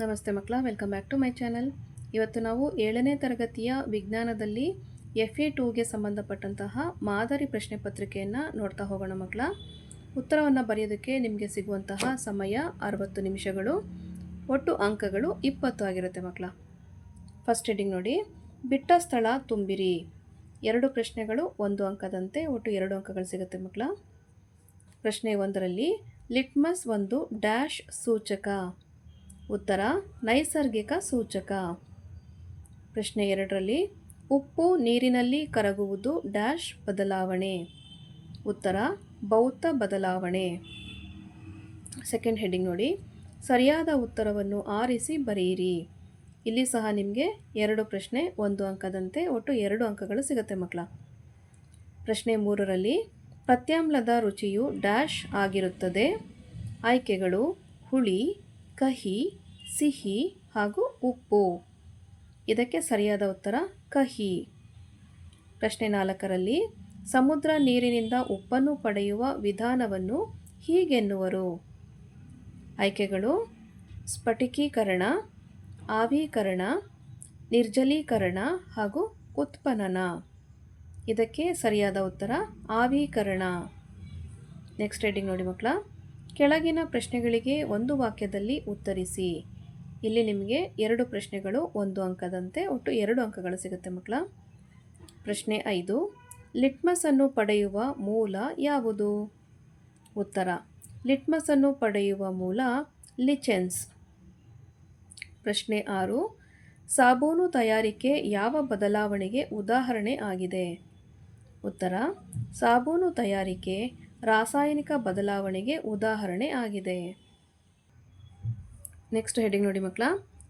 ನಮಸ್ತೆ ಮಕ್ಕಳ, welcome back to my channel. ಇವತ್ತು ನಾವು ಏಳನೇ ತರಗತಿಯ ವಿಜ್ಞಾನದಲ್ಲಿ ಎಫ್ ಎ ಟೂಗೆ ಸಂಬಂಧಪಟ್ಟಂತಹ ಮಾದರಿ ಪ್ರಶ್ನೆ ಪತ್ರಿಕೆಯನ್ನು ನೋಡ್ತಾ ಹೋಗೋಣ ಮಕ್ಕಳ. ಉತ್ತರವನ್ನು ಬರೆಯೋದಕ್ಕೆ ನಿಮಗೆ ಸಿಗುವಂತಹ ಸಮಯ ಅರವತ್ತು ನಿಮಿಷಗಳು. ಒಟ್ಟು ಅಂಕಗಳು ಇಪ್ಪತ್ತು ಆಗಿರುತ್ತೆ ಮಕ್ಕಳ. ಫಸ್ಟ್ ಹೆಡಿಂಗ್ ನೋಡಿ, ಬಿಟ್ಟ ಸ್ಥಳ ತುಂಬಿರಿ. ಎರಡು ಪ್ರಶ್ನೆಗಳು ಒಂದು ಅಂಕದಂತೆ ಒಟ್ಟು ಎರಡು ಅಂಕಗಳು ಸಿಗುತ್ತೆ ಮಕ್ಕಳ. ಪ್ರಶ್ನೆ ಒಂದರಲ್ಲಿ, ಲಿಟ್ಮಸ್ ಒಂದು ಡ್ಯಾಶ್ ಸೂಚಕ. ಉತ್ತರ, ನೈಸರ್ಗಿಕ ಸೂಚಕ. ಪ್ರಶ್ನೆ ಎರಡರಲ್ಲಿ, ಉಪ್ಪು ನೀರಿನಲ್ಲಿ ಕರಗುವುದು ಡ್ಯಾಶ್ ಬದಲಾವಣೆ. ಉತ್ತರ, ಭೌತ ಬದಲಾವಣೆ. ಸೆಕೆಂಡ್ ಹೆಡಿಂಗ್ ನೋಡಿ. ಸರಿಯಾದ ಉತ್ತರವನ್ನು ಆರಿಸಿ ಬರೆಯಿರಿ. ಇಲ್ಲಿ ಸಹ ನಿಮಗೆ ಎರಡು ಪ್ರಶ್ನೆ, ಒಂದು ಅಂಕದಂತೆ ಒಟ್ಟು ಎರಡು ಅಂಕಗಳು ಸಿಗುತ್ತೆ ಮಕ್ಕಳ. ಪ್ರಶ್ನೆ ಮೂರರಲ್ಲಿ, ಪ್ರತ್ಯಾಮ್ಲದ ರುಚಿಯು ಡ್ಯಾಶ್ ಆಗಿರುತ್ತದೆ. ಆಯ್ಕೆಗಳು, ಹುಳಿ, ಕಹಿ ಸಿಹಿ ಹಾಗೂ ಉಪ್ಪು. ಇದಕ್ಕೆ ಸರಿಯಾದ ಉತ್ತರ ಕಹಿ. ಪ್ರಶ್ನೆ ನಾಲ್ಕರಲ್ಲಿ, ಸಮುದ್ರ ನೀರಿನಿಂದ ಉಪ್ಪನ್ನು ಪಡೆಯುವ ವಿಧಾನವನ್ನು ಹೀಗೆನ್ನುವರು. ಆಯ್ಕೆಗಳು, ಸ್ಫಟಿಕೀಕರಣ, ಆವೀಕರಣ, ನಿರ್ಜಲೀಕರಣ ಹಾಗೂ ಉತ್ಪನನ. ಇದಕ್ಕೆ ಸರಿಯಾದ ಉತ್ತರ ಆವೀಕರಣ. ನೆಕ್ಸ್ಟ್ ರೇಟಿಂಗ್ ನೋಡಿ ಮಕ್ಕಳ. ಕೆಳಗಿನ ಪ್ರಶ್ನೆಗಳಿಗೆ ಒಂದು ವಾಕ್ಯದಲ್ಲಿ ಉತ್ತರಿಸಿ. ಇಲ್ಲಿ ನಿಮಗೆ ಎರಡು ಪ್ರಶ್ನೆಗಳು, ಒಂದು ಅಂಕದಂತೆ ಒಟ್ಟು ಎರಡು ಅಂಕಗಳು ಸಿಗುತ್ತೆ ಮಕ್ಕಳ. ಪ್ರಶ್ನೆ ಐದು ಲಿಟ್ಮಸನ್ನು ಪಡೆಯುವ ಮೂಲ ಯಾವುದು? ಉತ್ತರ ಲಿಟ್ಮಸನ್ನು ಪಡೆಯುವ ಮೂಲ ಲಿಚೆನ್ಸ್. ಪ್ರಶ್ನೆ ಆರು, ಸಾಬೂನು ತಯಾರಿಕೆ ಯಾವ ಬದಲಾವಣೆಗೆ ಉದಾಹರಣೆ ಆಗಿದೆ? ಉತ್ತರ, ಸಾಬೂನು ತಯಾರಿಕೆ ರಾಸಾಯನಿಕ ಬದಲಾವಣೆಗೆ ಉದಾಹರಣೆ ಆಗಿದೆ. ನೆಕ್ಸ್ಟ್ ಹೆಡಿಂಗ್ ನೋಡಿ ಮಕ್ಕಳ.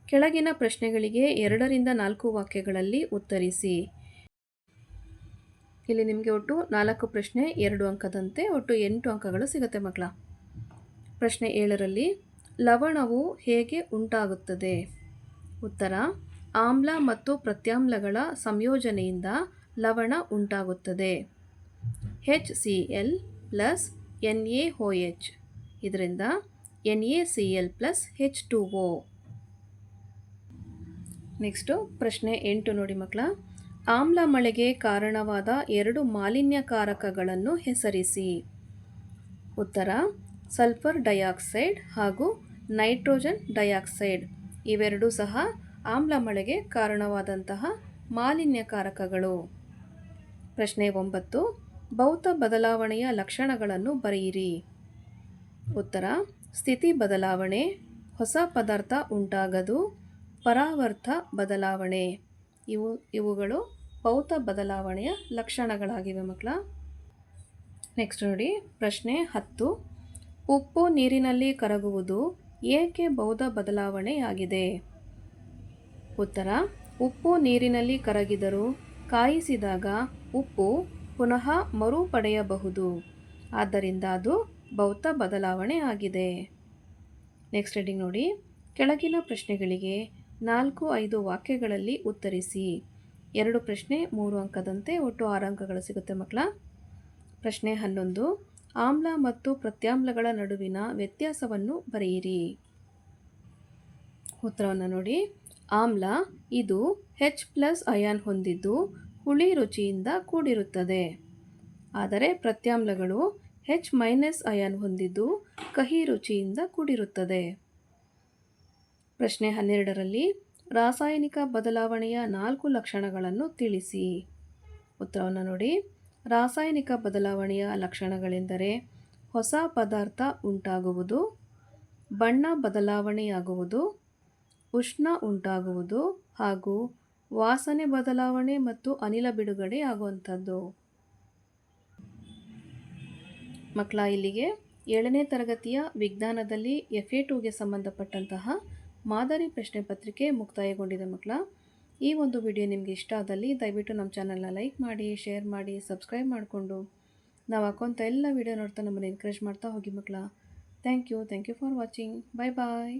ಕೆಳಗಿನ ಪ್ರಶ್ನೆಗಳಿಗೆ ಎರಡರಿಂದ ನಾಲ್ಕು ವಾಕ್ಯಗಳಲ್ಲಿ ಉತ್ತರಿಸಿ. ಇಲ್ಲಿ ನಿಮಗೆ ಒಟ್ಟು ನಾಲ್ಕು ಪ್ರಶ್ನೆ, ಎರಡು ಅಂಕದಂತೆ ಒಟ್ಟು ಎಂಟು ಅಂಕಗಳು ಸಿಗುತ್ತೆ ಮಕ್ಕಳ. ಪ್ರಶ್ನೆ ಏಳರಲ್ಲಿ, ಲವಣವು ಹೇಗೆ ಉಂಟಾಗುತ್ತದೆ? ಉತ್ತರ, ಆಮ್ಲ ಮತ್ತು ಪ್ರತ್ಯಾಮ್ಲಗಳ ಸಂಯೋಜನೆಯಿಂದ ಲವಣ ಉಂಟಾಗುತ್ತದೆ. H C L plus N A H ಇದರಿಂದ N A C L plus H two O. Next ಪ್ರಶ್ನೆ ಎಂಟು ನೋಡಿ ಮಕ್ಕಳ. ಆಮ್ಲ ಮಳೆಗೆ ಕಾರಣವಾದ ಎರಡು ಮಾಲಿನ್ಯಕಾರಕಗಳನ್ನು ಹೆಸರಿಸಿ. ಉತ್ತರ, ಸಲ್ಫರ್ ಡೈಆಕ್ಸೈಡ್ ಹಾಗೂ ನೈಟ್ರೋಜನ್ ಡೈಆಕ್ಸೈಡ್. ಇವೆರಡೂ ಸಹ ಆಮ್ಲ ಮಳೆಗೆ ಕಾರಣವಾದಂತಹ ಮಾಲಿನ್ಯಕಾರಕಗಳು. ಪ್ರಶ್ನೆ ಒಂಬತ್ತು, ಭೌತ ಬದಲಾವಣೆಯ ಲಕ್ಷಣಗಳನ್ನು ಬರೆಯಿರಿ. ಉತ್ತರ ಸ್ಥಿತಿ ಬದಲಾವಣೆ, ಹೊಸ ಪದಾರ್ಥ ಉಂಟಾಗದು ಪರಾವರ್ತ ಬದಲಾವಣೆ. ಇವು, ಇವುಗಳು ಭೌತ ಬದಲಾವಣೆಯ ಲಕ್ಷಣಗಳಾಗಿವೆ ಮಕ್ಕಳ. ನೆಕ್ಸ್ಟ್ ನೋಡಿ, ಪ್ರಶ್ನೆ ಹತ್ತು. ಉಪ್ಪು ನೀರಿನಲ್ಲಿ ಕರಗುವುದು ಏಕೆ ಬೌದ್ಧ ಬದಲಾವಣೆಯಾಗಿದೆ? ಉತ್ತರ, ಉಪ್ಪು ನೀರಿನಲ್ಲಿ ಕರಗಿದರೂ ಕಾಯಿಸಿದಾಗ ಉಪ್ಪು ಪುನಃ ಮರುಪಡೆಯಬಹುದು. ಆದ್ದರಿಂದ ಅದು ಭೌತ ಬದಲಾವಣೆ ಆಗಿದೆ. ನೆಕ್ಸ್ಟ್ ಹೆಡಿಂಗ್ ನೋಡಿ. ಕೆಳಗಿನ ಪ್ರಶ್ನೆಗಳಿಗೆ ನಾಲ್ಕು ಐದು ವಾಕ್ಯಗಳಲ್ಲಿ ಉತ್ತರಿಸಿ. ಎರಡು ಪ್ರಶ್ನೆ, ಮೂರು ಅಂಕದಂತೆ ಒಟ್ಟು ಆರು ಅಂಕಗಳು ಸಿಗುತ್ತೆ ಮಕ್ಕಳ. ಪ್ರಶ್ನೆ ಹನ್ನೊಂದು. ಆಮ್ಲ ಮತ್ತು ಪ್ರತ್ಯಾಮ್ಲಗಳ ನಡುವಿನ ವ್ಯತ್ಯಾಸವನ್ನು ಬರೆಯಿರಿ. ಉತ್ತರವನ್ನು ನೋಡಿ. ಆಮ್ಲ, ಇದು ಹೆಚ್ ಪ್ಲಸ್ ಅಯಾನ್ ಹೊಂದಿದ್ದು ಹುಳಿ ರುಚಿಯಿಂದ ಕೂಡಿರುತ್ತದೆ. ಆದರೆ ಪ್ರತ್ಯಾಮ್ಲಗಳು ಹೆಚ್ ಮೈನಸ್ ಅಯಾನ್ ಹೊಂದಿದ್ದು ಕಹಿ ರುಚಿಯಿಂದ ಕೂಡಿರುತ್ತದೆ. ಪ್ರಶ್ನೆ ಹನ್ನೆರಡರಲ್ಲಿ ರಾಸಾಯನಿಕ ಬದಲಾವಣೆಯ ನಾಲ್ಕು ಲಕ್ಷಣಗಳನ್ನು ತಿಳಿಸಿ. ಉತ್ತರವನ್ನು ನೋಡಿ. ರಾಸಾಯನಿಕ ಬದಲಾವಣೆಯ ಲಕ್ಷಣಗಳೆಂದರೆ ಹೊಸ ಪದಾರ್ಥ ಉಂಟಾಗುವುದು, ಬಣ್ಣ ಬದಲಾವಣೆಯಾಗುವುದು, ಉಷ್ಣ ಉಂಟಾಗುವುದು ಹಾಗೂ ವಾಸನೆ ಬದಲಾವಣೆ ಮತ್ತು ಅನಿಲ ಬಿಡುಗಡೆ ಆಗುವಂಥದ್ದು. ಮಕ್ಕಳ ಇಲ್ಲಿಗೆ ಏಳನೇ ತರಗತಿಯ ವಿಜ್ಞಾನದಲ್ಲಿ ಎಫ್ ಎ ಟೂಗೆ ಸಂಬಂಧಪಟ್ಟಂತಹ ಮಾದರಿ ಪ್ರಶ್ನೆ ಪತ್ರಿಕೆ ಮುಕ್ತಾಯಗೊಂಡಿದೆ ಮಕ್ಕಳ. ಈ ಒಂದು ವಿಡಿಯೋ ನಿಮಗೆ ಇಷ್ಟ ಆದಲ್ಲಿ ದಯವಿಟ್ಟು ನಮ್ಮ ಚಾನಲ್ನ ಲೈಕ್ ಮಾಡಿ, ಶೇರ್ ಮಾಡಿ, ಸಬ್ಸ್ಕ್ರೈಬ್ ಮಾಡಿಕೊಂಡು. ನಾವು ಹಾಕೋಂಥ ಎಲ್ಲ ವಿಡಿಯೋ ನೋಡ್ತಾ ನಮ್ಮನ್ನು ಎನ್ಕರೇಜ್ ಮಾಡ್ತಾ ಹೋಗಿ ಮಕ್ಕಳ. Thank you thank you for watching bye bye